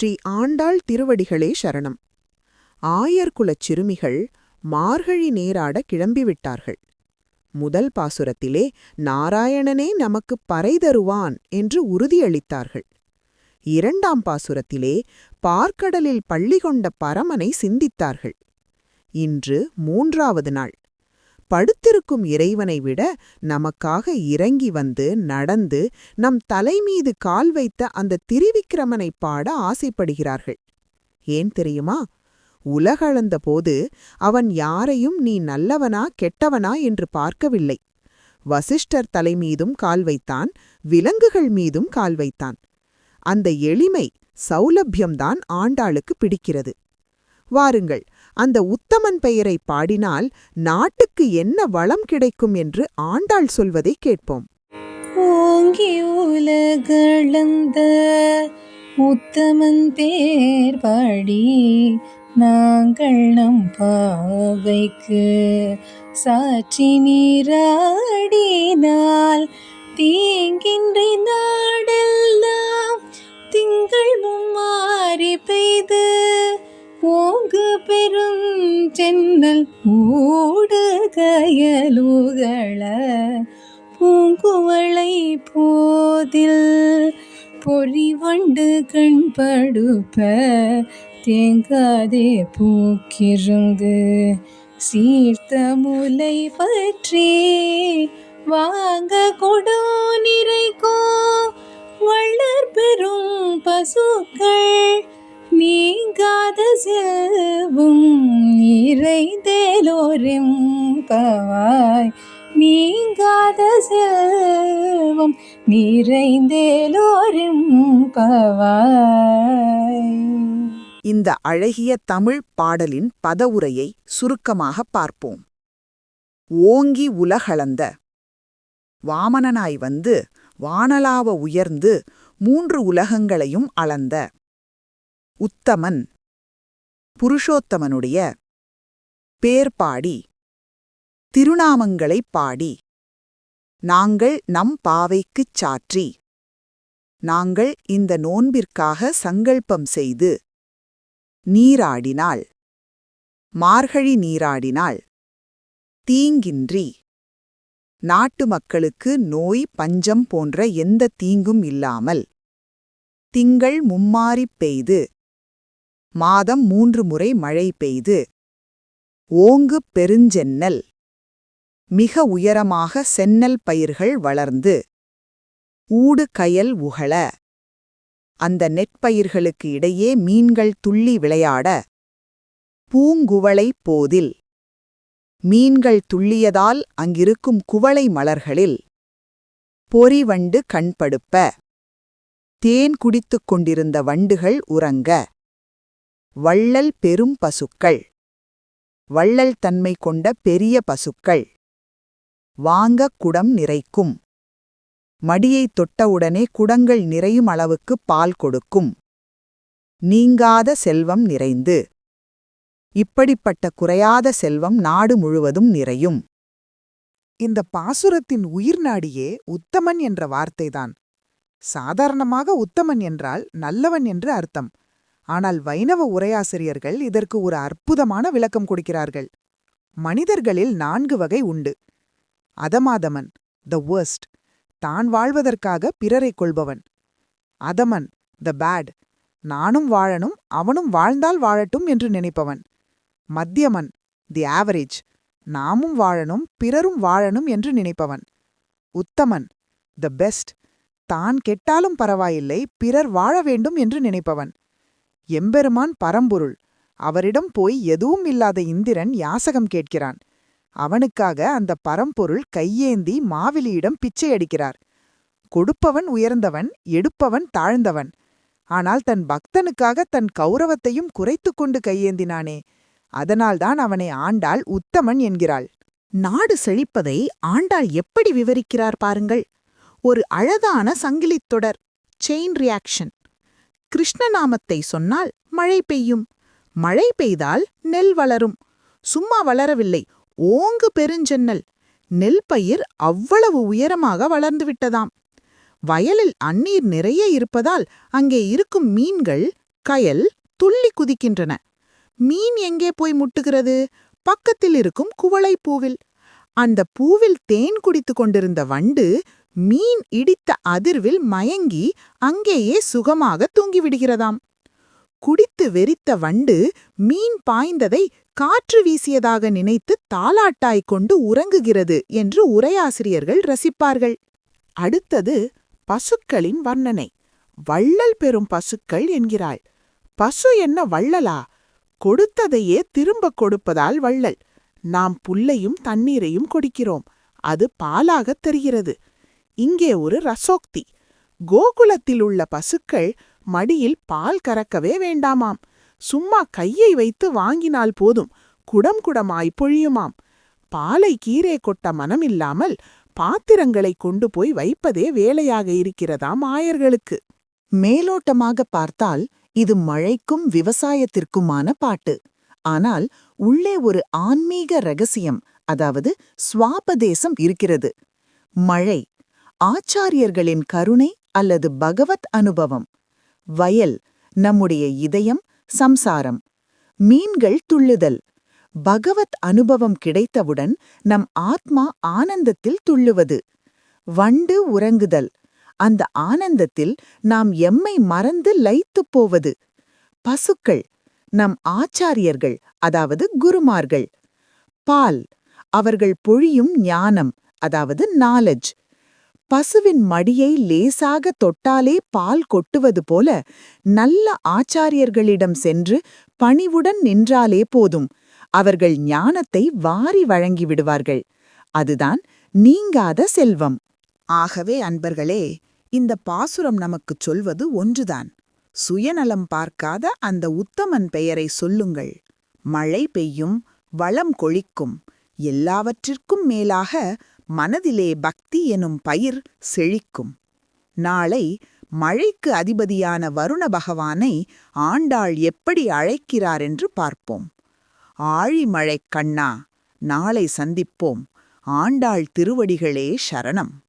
ஸ்ரீ ஆண்டாள் திருவடிகளே சரணம். ஆயர்குலச் சிறுமிகள் மார்கழி நேராட கிளம்பிவிட்டார்கள். முதல் பாசுரத்திலே நாராயணனே நமக்குப் பறை தருவான் என்று உறுதியளித்தார்கள். இரண்டாம் பாசுரத்திலே பார்க்கடலில் பள்ளி கொண்ட பரமனை சிந்தித்தார்கள். இன்று மூன்றாவது நாள். படுத்திருக்கும் இறைவனை விட நமக்காக இறங்கி வந்து நடந்து நம் தலைமீது கால் வைத்த அந்த திரிவிக்கிரமனை பாட ஆசைப்படுகிறார்கள். ஏன் தெரியுமா? உலகளந்த போது அவன் யாரையும் நீ நல்லவனா கெட்டவனா என்று பார்க்கவில்லை. வசிஷ்டர் தலைமீதும் கால் வைத்தான் விலங்குகள் மீதும் கால் வைத்தான். அந்த எளிமை சௌலபியம்தான் ஆண்டாளுக்கு பிடிக்கிறது. வாருங்கள் அந்த உத்தமன் பெயரை பாடினால் நாட்டுக்கு என்ன வளம் கிடைக்கும் என்று ஆண்டாள் சொல்வதை கேட்போம். ஓங்கி உலகளந்த உத்தமன் பேர் பாடி நாங்கள் நம் பாவைக்கு சாட்சி நீராடினால் தீங்கின்றி நாடெல்லாம் திங்கள் மும்மாறி பெய்து சென்னல் மூடு பூங்குவளை போதில் பொறிவண்டு கண்படுப்ப தேங்காதே பூக்கிருந்து சீர்த்த முலை பற்றி வாங்க கொடோ நிறைக்கோ வள்ளற் பெரும் பசுக்கள் நீங்காத செல்வம் நிறைந்தேலோரெம் பவாய் நீங்காத செல்வம் நிறைந்தேலோரும் பவாய் இந்த அழகிய தமிழ் பாடலின் பதவுரையை சுருக்கமாக பார்ப்போம். ஓங்கி உலகளந்த. வாமனனாய் வந்து வானலாவ உயர்ந்து மூன்று உலகங்களையும் அளந்த. உத்தமன். புருஷோத்தமனுடைய பேர் பாடி. திருநாமங்களைப் பாடி. நாங்கள் நம் பாவைக்குச் சாற்றி. நாங்கள் இந்த நோன்பிற்காக சங்கல்பம் செய்து நீராடினாள் மார்கழி நீராடினாள் தீங்கின்றி. நாட்டு மக்களுக்கு நோய் பஞ்சம் போன்ற எந்த தீங்கும் இல்லாமல். திங்கள் மும்மாறிப் பெய்து மாதம் மூன்று முறை மழை பெய்து. ஓங்கு பெருஞ்சென்னல். மிக உயரமாக சென்னல் பயிர்கள் வளர்ந்து. ஊடு கயல் உகள அந்த நெற்பயிர்களுக்கு இடையே மீன்கள் துள்ளி விளையாட. பூங்குவளை போதில். மீன்கள் துள்ளியதால் அங்கிருக்கும் குவளை மலர்களில். பொறிவண்டு கண்படுப்ப தேன் குடித்துக் கொண்டிருந்த வண்டுகள் உறங்க. வள்ளல் பெரும் பசுக்கள். வள்ளல் தன்மை கொண்ட பெரிய பசுக்கள். வாங்க குடம் நிறைக்கும். மடியைத் தொட்டவுடனே குடங்கள் நிறையும் அளவுக்கு பால் கொடுக்கும். நீங்காத செல்வம் நிறைந்து. இப்படிப்பட்ட குறையாத செல்வம் நாடு முழுவதும் நிறையும். இந்த பாசுரத்தின் உயிர்நாடியே உத்தமன் என்ற வார்த்தைதான். சாதாரணமாக உத்தமன் என்றால் நல்லவன் என்று அர்த்தம். ஆனால் வைணவ உரையாசிரியர்கள் இதற்கு ஒரு அற்புதமான விளக்கம் கொடுக்கிறார்கள். மனிதர்களில் நான்கு வகை உண்டு. அதமாதமன் த worst தான் வாழ்வதற்காக பிறரைக் கொள்பவன். அதமன் த பேட் நானும் வாழணும் அவனும் வாழ்ந்தால் வாழட்டும் என்று நினைப்பவன். மத்தியமன் தி ஆவரேஜ் நாமும் வாழணும் பிறரும் வாழணும் என்று நினைப்பவன். உத்தமன் த பெஸ்ட் தான் கெட்டாலும் பரவாயில்லை பிறர் வாழ வேண்டும் என்று நினைப்பவன். எம்பெருமான் பரம்பொருள். அவரிடம் போய் எதுவும் இல்லாத இந்திரன் யாசகம் கேட்கிறான். அவனுக்காக அந்த பரம்பொருள் கையேந்தி மாவிலியிடம் பிச்சை அடிக்கிறார். கொடுப்பவன் உயர்ந்தவன் எடுப்பவன் தாழ்ந்தவன். ஆனால் தன் பக்தனுக்காக தன் கௌரவத்தையும் குறைத்துக் கொண்டு கையேந்தினானே. அதனால்தான் அவனை ஆண்டாள் உத்தமன் என்கிறாள். நாடு செழிப்பதை ஆண்டாள் எப்படி விவரிக்கிறார் பாருங்கள். ஒரு அழகான சங்கிலித் தொடர் செயின் ரியாக்ஷன் கிருஷ்ணநாமத்தை சொன்னால் மழை பெய்யும். மழை பெய்தால் நெல் வளரும். சும்மா வளரவில்லை. ஓங்கு பெருஞ்சென்னல். நெல் பயிர் அவ்வளவு உயரமாக வளர்ந்துவிட்டதாம் வயலில் அந்நீர் நிறைய இருப்பதால் அங்கே இருக்கும் மீன்கள் கயல் துள்ளி குதிக்கின்றன. மீன் எங்கே போய் முட்டுகிறது? பக்கத்தில் இருக்கும் குவளை பூவில் அந்த பூவில் தேன் குடித்துக் கொண்டிருந்த வண்டு மீன் இடித்த அதிர்வில் மயங்கி அங்கேயே சுகமாக தூங்கிவிடுகிறதாம். குடித்து வெறித்த வண்டு மீன் பாய்ந்ததை காற்று வீசியதாக நினைத்து தாலாட்டாய்க் கொண்டு உறங்குகிறது என்று உரையாசிரியர்கள் ரசிப்பார்கள். அடுத்தது பசுக்களின் வர்ணனை. வள்ளல் பெறும் பசுக்கள் என்கிறாள். பசு என்ன வள்ளலா? கொடுத்ததையே திரும்பக் கொடுப்பதால் வள்ளல். நாம் புல்லையும் தண்ணீரையும் கொடுக்கிறோம். அது பாலாகத் தெரிகிறது. இங்கே ஒரு ரசோக்தி. கோகுலத்தில் உள்ள பசுக்கள் மடியில் பால் கறக்கவே வேண்டாமாம். சும்மா கையை வைத்து வாங்கினால் போதும். குடம் குடமாய் பொழியுமாம். பாலை கீரே கொட்ட மனமில்லாமல் பாத்திரங்களை கொண்டு போய் வைப்பதே வேலையாக இருக்கிறதாம் ஆயர்களுக்கு. மேலோட்டமாக பார்த்தால் இது மழைக்கும் விவசாயத்திற்குமான பாட்டு. ஆனால் உள்ளே ஒரு ஆன்மீக ரகசியம் அதாவது சுவாபதேசம் இருக்கிறது. மழை ஆச்சாரியர்களின் கருணை அல்லது பகவத் அனுபவம். வயல் நம்முடைய இதயம் சம்சாரம். மீன்கள் துள்ளுதல். பகவத் அனுபவம் கிடைத்தவுடன் நம் ஆத்மா ஆனந்தத்தில் துள்ளுவது. வண்டு உறங்குதல். அந்த ஆனந்தத்தில் நாம் எம்மை மறந்து லயித்துப் போவது. பசுக்கள். நம் ஆச்சாரியர்கள் அதாவது குருமார்கள். பால். அவர்கள் பொழியும் ஞானம் அதாவது நாலெஜ் பசுவின் மடியை லேசாக தொட்டாலே பால் கொட்டுவது போல நல்ல ஆச்சாரியர்களிடம் சென்று பணிவுடன் நின்றாலே போதும். அவர்கள் ஞானத்தை வாரி வழங்கி விடுவார்கள். அதுதான் நீங்காத செல்வம். ஆகவே அன்பர்களே இந்த பாசுரம் நமக்குச் சொல்வது ஒன்றுதான். சுயநலம் பார்க்காத அந்த உத்தமன் பெயரை சொல்லுங்கள். மழை பெய்யும் வளம் கொழிக்கும் எல்லாவற்றிற்கும் மேலாக மனதிலே பக்தி எனும் பயிர் செழிக்கும். நாளை மழைக்கு அதிபதியான வருண பகவானை ஆண்டாள் எப்படி அழைக்கிறார் என்று பார்ப்போம். ஆழிமழைக் கண்ணா நாளை சந்திப்போம். ஆண்டாள் திருவடிகளே சரணம்.